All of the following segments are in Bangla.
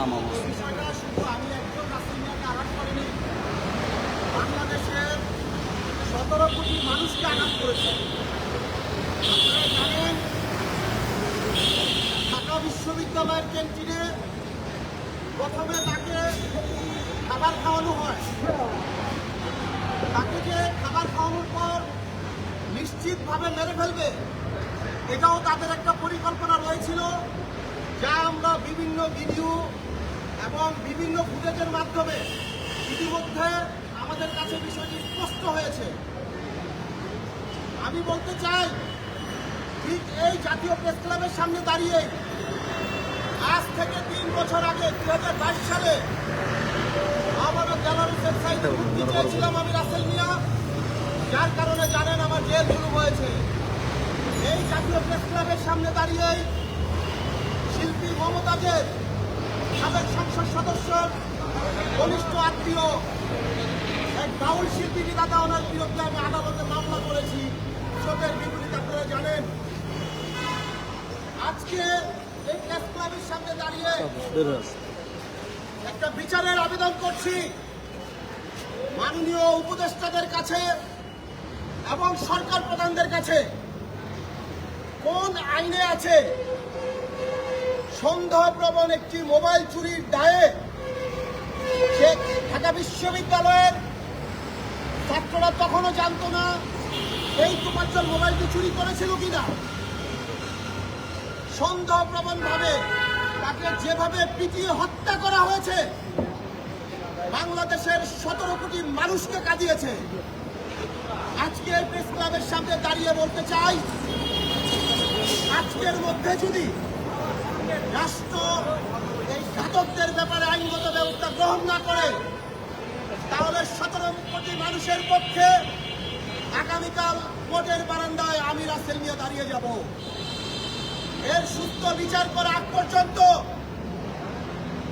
আঘাত করিনি বাংলাদেশের সতেরো কোটি মানুষকে জানেন ঢাকা বিশ্ববিদ্যালয়ের প্রথমে তাকে খাবার খাওয়ানো হয় তাকে যে খাবার খাওয়ানোর পর নিশ্চিতভাবে মেরে ফেলবে এটাও তাদের একটা পরিকল্পনা রয়েছিল, যা আমরা বিভিন্ন ভিডিও এবং বিভিন্ন ফুটেজের মাধ্যমে ইতিমধ্যে আমাদের কাছে বিষয়টি স্পষ্ট হয়েছে। আমি বলতে চাই ঠিক এই জাতীয় প্রেস ক্লাবের সামনে দাঁড়িয়ে আজ থেকে তিন বছর আগে দু হাজার বাইশ সালে আমারও গ্যালারিসের সাইডে ঘুরতে চেয়েছিলাম আমি রাসেল মিয়া। যার কারণে জানেন আমার জেল শুরু হয়েছে। এই জাতীয় প্রেস ক্লাবের সামনে দাঁড়িয়ে শিল্পী মমতাজের সাবেক সংসদ সদস্য ঘনিষ্ঠ আত্মীয়, এক বাউল শিল্পী দাদা ওনার বিরুদ্ধে আমি আদালতে মামলা করেছি। স্রোতের বিপরীত আপনারা জানেন। আজকে এই প্রেস ক্লাবের সামনে দাঁড়িয়ে একটা বিচারের আবেদন করছি। মাননীয় উপদেষ্টাদের কাছে এবং সরকার প্রধানদের কাছে। কোন আইনে আছে সন্দেহপ্রবণ একটি মোবাইল চুরির দায়ে সে ঢাকা বিশ্ববিদ্যালয়ের ছাত্ররা তখনও জানতো না এই তুমাজ্জল মোবাইলটি চুরি করেছিল কিনা। সন্দেহপ্রবণ ভাবে তাকে যেভাবে পিটিয়ে হত্যা করা হয়েছে, বাংলাদেশের সতেরো কোটি মানুষকে কাঁদিয়েছে। আজকে প্রেস ক্লাবের সামনে দাঁড়িয়ে বলতে চাই, আজকের মধ্যে যদি রাষ্ট্র ঘাতকদের ব্যাপারে আইনগত ব্যবস্থা গ্রহণ না করে, তাহলে সতেরো কোটি মানুষের পক্ষে আগামীকাল কোর্টের বারান্দায় আমি রাসেল নিয়ে দাঁড়িয়ে যাব। এর সুস্থ বিচার করা আগ পর্যন্ত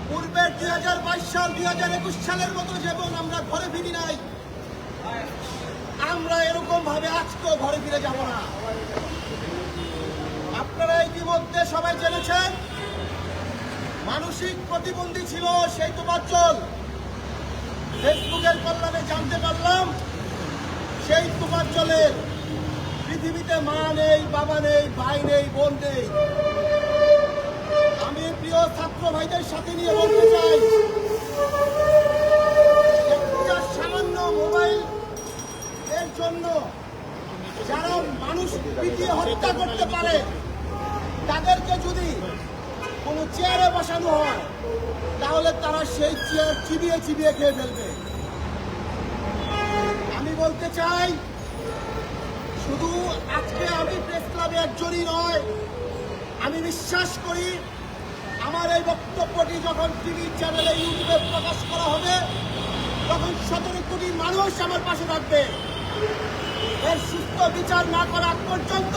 পূর্বের দুই হাজার বাইশ সাল, দুই হাজার একুশ সালের মতো যেমন আমরা ঘরে ফিরি নাই, আমরা এরকম ভাবে আজকেও ঘরে ফিরে যাব না। আপনারা ইতিমধ্যে সবাই জেনেছেন মানসিক প্রতিবন্ধী ছিল সেই তুমাচল ফেসবুকের কল্যাণে জানতে পারলাম, সেই তুমাচলের পৃথিবীতে মা নেই, বাবা নেই, ভাই নেই, বোন নেই। আমি প্রিয় ছাত্র ভাইদের সাথে নিয়ে বলতে চাই সামান্য মোবাইল এর জন্য যারা মানুষ পিটিয়ে হত্যা করতে পারে, তাদেরকে যদি কোনো চেয়ারে বসানো হয়, তাহলে তারা সেই চেয়ার চিবিয়ে চিবিয়ে খেয়ে ফেলবে। আমি বলতে চাই, শুধু আজকে আমি প্রেস ক্লাবে একজনই নয়, আমি বিশ্বাস করি আমার এই বক্তব্যটি যখন টিভি চ্যানেলে ইউটিউবে প্রকাশ করা হবে, তখন সতেরো কোটি মানুষ আমার পাশে থাকবে। এর সুস্থ বিচার না করা পর্যন্ত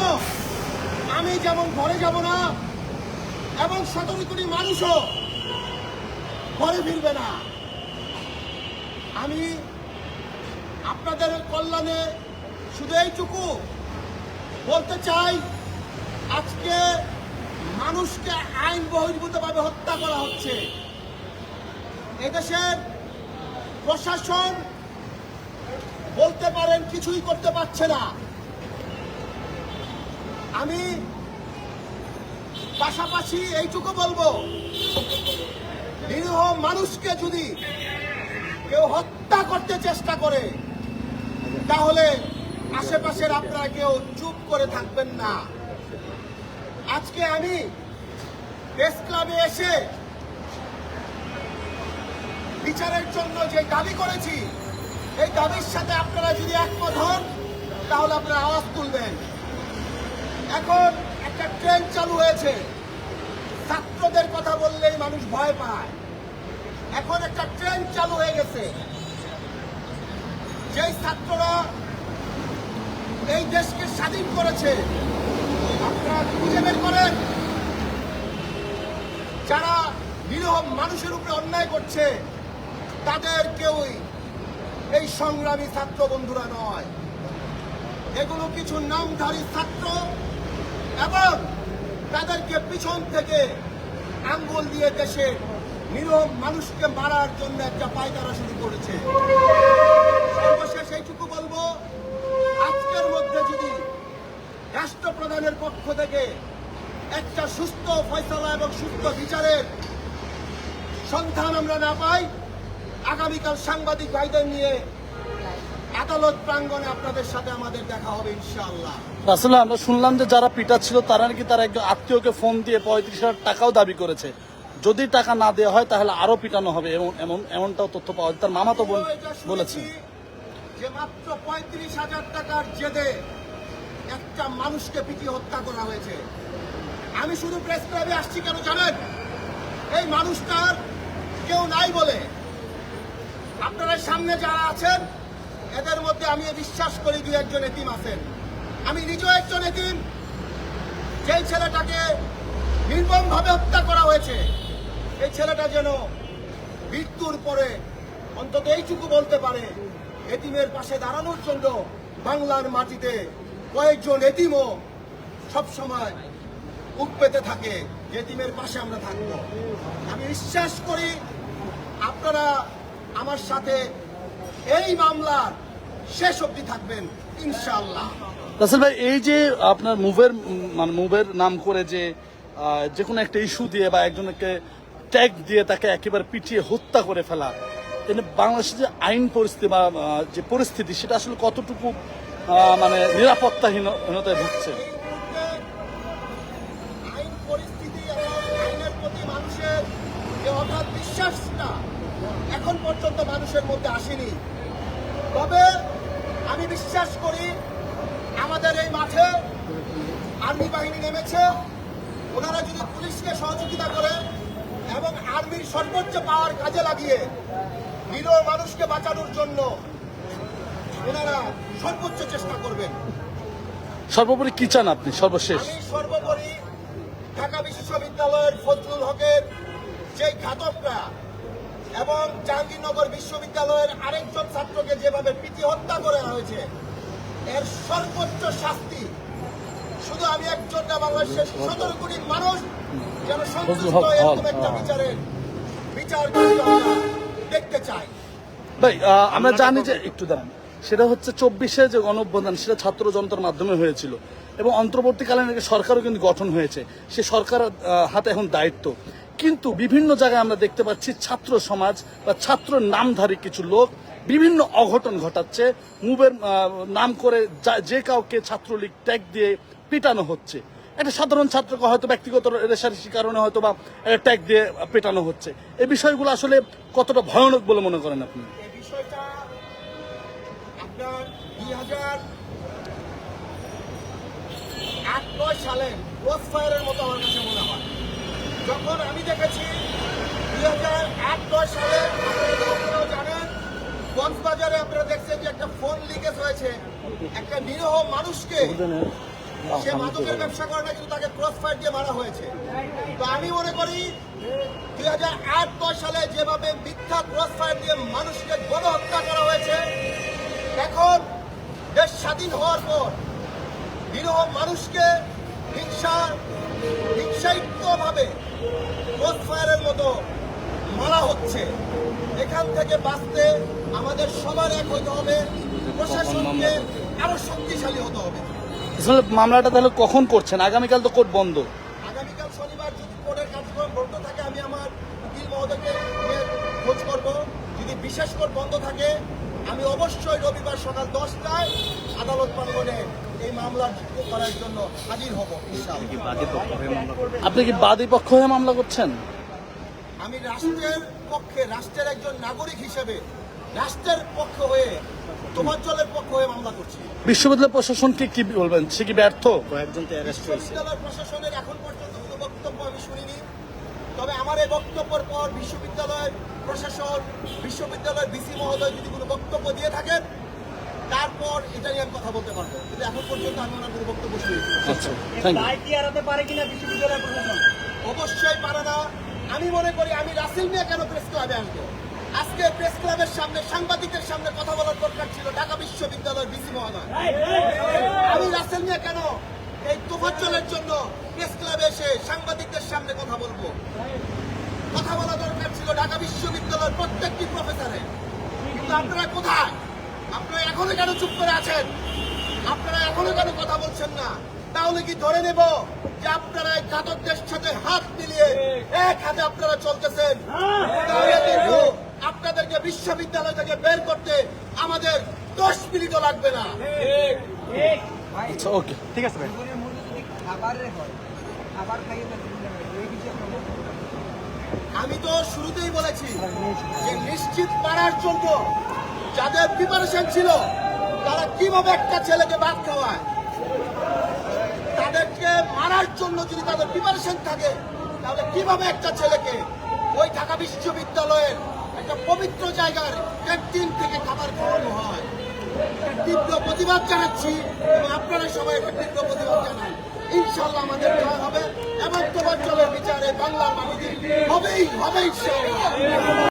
আমি যেমন ঘরে যাব না এবং সতেরো কোটি মানুষও ঘরে ফিরবে না। আমি আপনাদের কল্যাণে শুধু এইটুকু বলতে চাই, আজকে মানুষকে আইন বহির্ভূতভাবে হত্যা করা হচ্ছে। এদেশের প্রশাসন বলতে পারেন কিছুই করতে পারছে না। আমি পাশাপাশি এইটুকু বলব, নিরীহ মানুষকে যদি কেউ হত্যা করতে চেষ্টা করে, তাহলে আশেপাশের আপনারা কেউ চুপ করে থাকবেন না। আজকে আমি প্রেস ক্লাবে এসে বিচারের জন্য যে দাবি করেছি, এই দাবির সাথে আপনারা যদি একমত হন, তাহলে আপনারা আওয়াজ তুলবেন। এখন একটা ট্রেন চালু হয়েছে। ছাত্রদের কথা বললেই মানুষ ভয় পায়। এখন একটা ট্রেন চালু হয়ে গেছে। যেই ছাত্ররা এই দেশকে স্বাধীন করেছে, আপনারা খুঁজে বের করেন? যারা নিরহ মানুষের উপরে অন্যায় করছে, তাদের কেউই এই সংগ্রামী ছাত্র বন্ধুরা নয়। এগুলো কিছু নামধারী ছাত্র এবং তাদেরকে পিছন থেকে আঙ্গুল দিয়ে দেশে নিরব মানুষকে মারার জন্য একটা পায়তারা শুরু করেছে। সর্বশেষ এইটুকু বলব, আজকের মধ্যে যদি রাষ্ট্রপ্রধানের পক্ষ থেকে একটা সুস্থ ফয়সলা এবং সুস্থ বিচারের সন্ধান আমরা না পাই, আগামীকাল সাংবাদিক ভাইদের নিয়ে আদালত প্রাঙ্গণে আপনাদের সাথে আমাদের দেখা হবে ইনশাআল্লাহ। আসলে আমরা শুনলাম যে যারা পিটা ছিল, তারা নাকি তারা একজন আত্মীয়কে ফোন দিয়ে পঁয়ত্রিশ হাজার টাকাও দাবি করেছে। যদি টাকা না দেওয়া হয়, তাহলে আরও পিটানো হবে, এমন এমন এমনটাও তথ্য পাওয়া তার মামা তো বলেছে যে মাত্র পঁয়ত্রিশ হাজার টাকার জেদে একটা মানুষকে পিটিয়ে হত্যা করা হয়েছে। আমি শুধু প্রেস ক্লাবে আসছি কেন জানেন? এই মানুষটার কেউ নাই বলে। আপনারা সামনে যারা আছেন, এদের মধ্যে আমি বিশ্বাস করি দু একজন এতিম আছেন। আমি নিজেও একজন এতিম। যেই ছেলেটাকে নির্মমভাবে হত্যা করা হয়েছে, এই ছেলেটা যেন মৃত্যুর পরে অন্তত এইটুকু বলতে পারে, এতিমের পাশে দাঁড়ানোর জন্য বাংলার মাটিতে কয়েকজন এতিমও সবসময় উঠ পেতে থাকে এতিমের পাশে আমরা থাকব। আমি বিশ্বাস করি আপনারা আমার সাথে এই মামলার শেষ অবধি থাকবেন, ইনশাআল্লাহ। রাসেল ভাই, এই যে আপনার মুভের মানে মুভের নাম করে যে যে কোনো একটা ইস্যু দিয়ে বা একজনকে ট্যাগ দিয়ে তাকে একেবারে পিটিয়ে হত্যা করে ফেলা বাংলাদেশের যে আইন পরিস্থিতি বা যে পরিস্থিতি, সেটা আসলে কতটুকু মানে নিরাপত্তাহীনতায় ভুগছে? বিশ্বাসটা এখন পর্যন্ত মানুষের মধ্যে আসেনি। তবে আমি বিশ্বাস করি আমাদের এই মাঠে আর্মি বাহিনী নেমেছে। ওনারা যদি পুলিশকে সহযোগিতা করে এবং আর্মির সর্বোচ্চ পাওয়ার কাজে লাগিয়ে নিরহ মানুষকে বাঁচানোর জন্য ওনারা সর্বোচ্চ চেষ্টা করবেন। সর্বোপরি কি চান আপনি সর্বশেষ? সর্বোপরি ঢাকা বিশ্ববিদ্যালয়ের ফজলুল হকের যে ঘাতকরা এবং জাহাঙ্গীরনগর বিশ্ববিদ্যালয়ের আরেকজন ছাত্রকে যেভাবে পিটি হত্যা করা হয়েছে এর সর্বোচ্চ শাস্তি। শুধু আমি একজন না বাংলাদেশের সতেরো কোটি মানুষ যেন সন্তুষ্ট এরকম একটা বিচারের বিচার দেখতে চাই। ভাই আমরা জানি যে একটু দাঁড়ান। সেটা হচ্ছে চব্বিশে যে গণঅভ্যুত্থান সেটা ছাত্র যন্ত্রের মাধ্যমে হয়েছিল। এবং অন্তর্বর্তীকালীন সরকারও কিন্তু গঠন হয়েছে। সে সরকার হাতে এখন দায়িত্ব। কিন্তু বিভিন্ন জায়গায় আমরা দেখতে পাচ্ছি ছাত্র সমাজ বা ছাত্র নামধারী কিছু লোক বিভিন্ন অঘটন ঘটাচ্ছে। মুভের নাম করে যা- কাউকে ছাত্রলীগ ট্যাগ দিয়ে পিটানো হচ্ছে। একটা সাধারণ ছাত্রকে হয়তো ব্যক্তিগত রেশারেশির কারণে হয়তো বা ট্যাগ দিয়ে পেটানো হচ্ছে। এই বিষয়গুলো আসলে কতটা ভয়ানক বলে মনে করেন আপনি? আট মতো আমার যখন আমি দেখেছি দুই হাজার আট, নয় সালে আপনারা তো আপনারাও জানেন কক্সবাজারে আপনারা দেখছেন যে একটা ফোন লিকেজ হয়েছে। একটা নিরহ মানুষকে সে মাদকের ব্যবসা করে না, কিন্তু তাকে ক্রস ফায়ার দিয়ে মারা হয়েছে। তো আমি মনে করি, দুই হাজার আট, নয় সালে যেভাবে মিথ্যা ক্রস ফায়ার দিয়ে মানুষকে গণহত্যা করা হয়েছে, এখন দেশ স্বাধীন হওয়ার পর নিরহ মানুষকে হিংসা হিংসায়িতভাবে ক্রস ফায়ারের মতো মারা হচ্ছে এখান থেকে বাঁচতে আমাদের সবার এক হতে হবে প্রশাসনকে আরও শক্তিশালী হতে হবে। মামলাটা তাহলে কখন করছেন? আগামীকাল তো কোর্ট বন্ধ। আগামীকাল শনিবার যদি কোর্টের কার্যক্রম বন্ধ থাকে আমি আমার উকিল মহোদয়কে খোঁজ করব। যদি বিশেষ কোর্ট বন্ধ থাকে আমি অবশ্যই রবিবার সকাল দশটায় আদালত প্রাঙ্গণে এই মামলা করার জন্য হাজির হব ইনশাআল্লাহ। আপনি কি বাদী পক্ষ হয়ে মামলা করছেন? আমি রাষ্ট্রের পক্ষে রাষ্ট্রের একজন নাগরিক হিসেবে রাষ্ট্রের পক্ষ হয়ে তোমার জলের পক্ষ হয়ে মামলা করছি। বিশ্ববিদ্যালয় প্রশাসনকে কি বলবেন? সে কি ব্যর্থ? কয়েকজন তো অ্যারেস্ট হয়েছে বিশ্ববিদ্যালয় প্রশাসনের এখন পর্যন্ত কোনো বক্তব্য আমি শুনিনি। তবে আমার এই বক্তব্যের পর বিশ্ববিদ্যালয়ের প্রশাসন বিশ্ববিদ্যালয়ের বিসি মহোদয় যদি কোনো বক্তব্য দিয়ে থাকেন তারপর এটা নিয়ে আমি কথা বলতে পারব। কিন্তু এখন পর্যন্ত আমি ওনার কোনো বক্তব্য শুনিনি। আচ্ছা থ্যাংক দায় কি এড়াতে পারে কিনা বিশ্ববিদ্যালয় প্রশাসন? অবশ্যই পারে না। আমি মনে করি আমি রাসেল মিয়া কেন প্রেস ক্লাবে আসব আজকে প্রেস ক্লাবের সামনে সাংবাদিকের সামনে কথা বলার দরকার ছিল ঢাকা বিশ্ববিদ্যালয়ের বিসি মহোদয়। আমি রাসেল মিয়া কেন এই তোফাজ্জলের জন্য প্রেস ক্লাবে এসে সাংবাদিকদের সামনে কথা বলব? কথা বলা দরকার ছিল ঢাকা বিশ্ববিদ্যালয়ের প্রত্যেকটি প্রফেসরের কিন্তু আপনারা কোথায়? আপনারা এখনও কেন চুপ করে আছেন? আপনারা এখনও কেন কথা বলছেন না? তাহলে কি ধরে নেব যে আপনারা এই ঘাতকদের সাথে হাত মিলিয়ে এক হাতে আপনারা চলতেছেন? আপনাদেরকে বিশ্ববিদ্যালয় থেকে বের করতে আমাদের দশ মিনিটও লাগবে না? ওকে ঠিক আছে? আমি তো শুরুতেই বলেছি যে নিশ্চিত পারার জন্য যাদের প্রিপারেশন ছিল তারা কীভাবে একটা ছেলেকে ভাত খাওয়ায়? মারার জন্য যদি তাদের প্রিপারেশন থাকে, তাহলে কীভাবে একটা ছেলেকে ওই ঢাকা বিশ্ববিদ্যালয়ের একটা পবিত্র জায়গার ক্যান্টিন থেকে খাবার খাওয়ানো হয়? তীব্র প্রতিবাদ জানাচ্ছি এবং আপনারা সবাই একটা তীব্র প্রতিবাদ জানান। ইনশাল্লাহ আমাদের জয় হবে। এবং তোমার জলের বিচারে বাংলার মানুষ হবেই হবেই ইনশাআল্লাহ